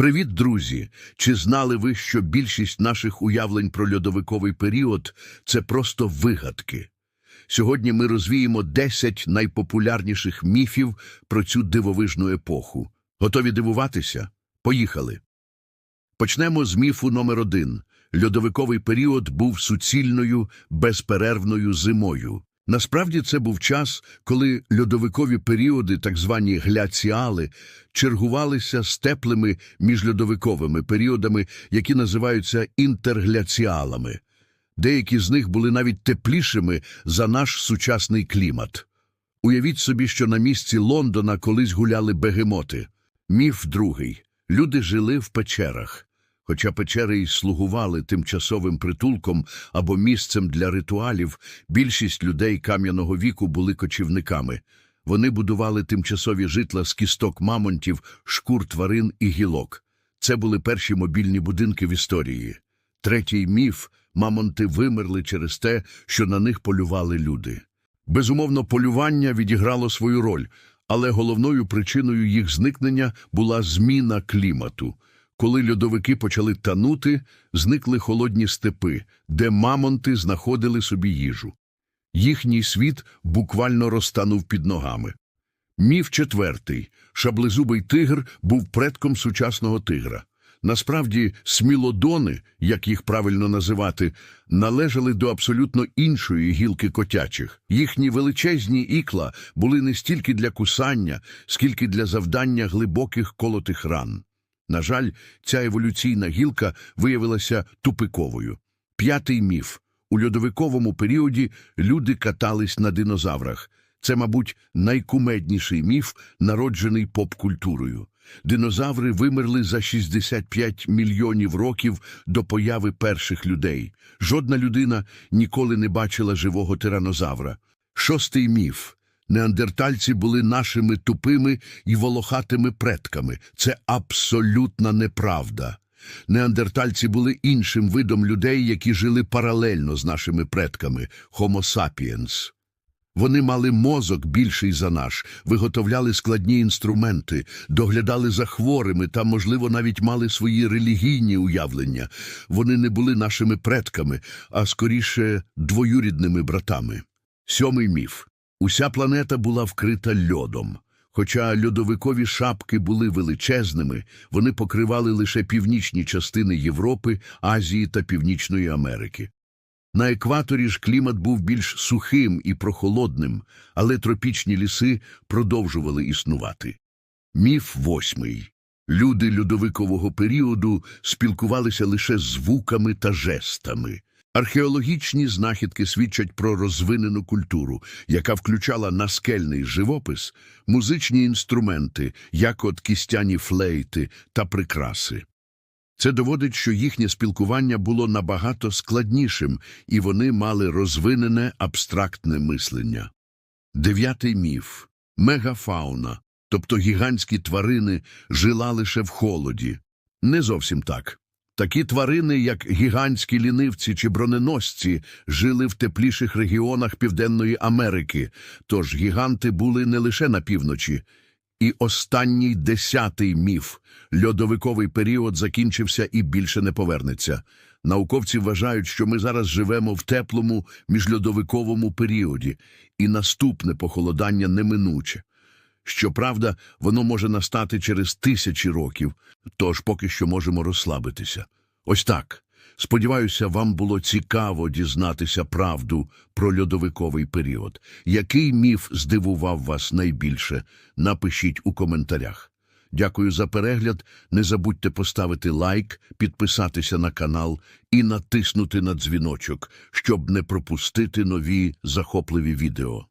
Привіт, друзі! Чи знали ви, що більшість наших уявлень про льодовиковий період це просто вигадки? Сьогодні ми розвіємо 10 найпопулярніших міфів про цю дивовижну епоху. Готові дивуватися? Поїхали! Почнемо з міфу номер один. Льодовиковий період був суцільною, безперервною зимою. Насправді це був час, коли льодовикові періоди, так звані гляціали, чергувалися з теплими міжльодовиковими періодами, які називаються інтергляціалами. Деякі з них були навіть теплішими за наш сучасний клімат. Уявіть собі, що на місці Лондона колись гуляли бегемоти. Міф другий. Люди жили в печерах. Хоча печери й слугували тимчасовим притулком або місцем для ритуалів, більшість людей кам'яного віку були кочівниками. Вони будували тимчасові житла з кісток мамонтів, шкур тварин і гілок. Це були перші мобільні будинки в історії. Третій міф – мамонти вимерли через те, що на них полювали люди. Безумовно, полювання відіграло свою роль, але головною причиною їх зникнення була зміна клімату. Коли льодовики почали танути, зникли холодні степи, де мамонти знаходили собі їжу. Їхній світ буквально розтанув під ногами. Міф четвертий. Шаблезубий тигр був предком сучасного тигра. Насправді, смілодони, як їх правильно називати, належали до абсолютно іншої гілки котячих. Їхні величезні ікла були не стільки для кусання, скільки для завдання глибоких колотих ран. На жаль, ця еволюційна гілка виявилася тупиковою. П'ятий міф. У льодовиковому періоді люди катались на динозаврах. Це, мабуть, найкумедніший міф, народжений поп-культурою. Динозаври вимерли за 65 мільйонів років до появи перших людей. Жодна людина ніколи не бачила живого тиранозавра. Шостий міф. Неандертальці були нашими тупими і волохатими предками. Це абсолютна неправда. Неандертальці були іншим видом людей, які жили паралельно з нашими предками – Homo sapiens. Вони мали мозок більший за наш, виготовляли складні інструменти, доглядали за хворими та, можливо, навіть мали свої релігійні уявлення. Вони не були нашими предками, а скоріше двоюрідними братами. Сьомий міф. Уся планета була вкрита льодом. Хоча льодовикові шапки були величезними, вони покривали лише північні частини Європи, Азії та Північної Америки. На екваторі ж клімат був більш сухим і прохолодним, але тропічні ліси продовжували існувати. Міф восьмий. Люди льодовикового періоду спілкувалися лише звуками та жестами. Археологічні знахідки свідчать про розвинену культуру, яка включала наскельний живопис, музичні інструменти, як от кістяні флейти та прикраси. Це доводить, що їхнє спілкування було набагато складнішим, і вони мали розвинене абстрактне мислення. Дев'ятий міф. Мегафауна, тобто гігантські тварини, жила лише в холоді. Не зовсім так. Такі тварини, як гігантські лінивці чи броненосці, жили в тепліших регіонах Південної Америки, тож гіганти були не лише на півночі. І останній десятий міф – льодовиковий період закінчився і більше не повернеться. Науковці вважають, що ми зараз живемо в теплому міжльодовиковому періоді, і наступне похолодання неминуче. Щоправда, воно може настати через тисячі років, тож поки що можемо розслабитися. Ось так. Сподіваюся, вам було цікаво дізнатися правду про льодовиковий період. Який міф здивував вас найбільше? Напишіть у коментарях. Дякую за перегляд. Не забудьте поставити лайк, підписатися на канал і натиснути на дзвіночок, щоб не пропустити нові захопливі відео.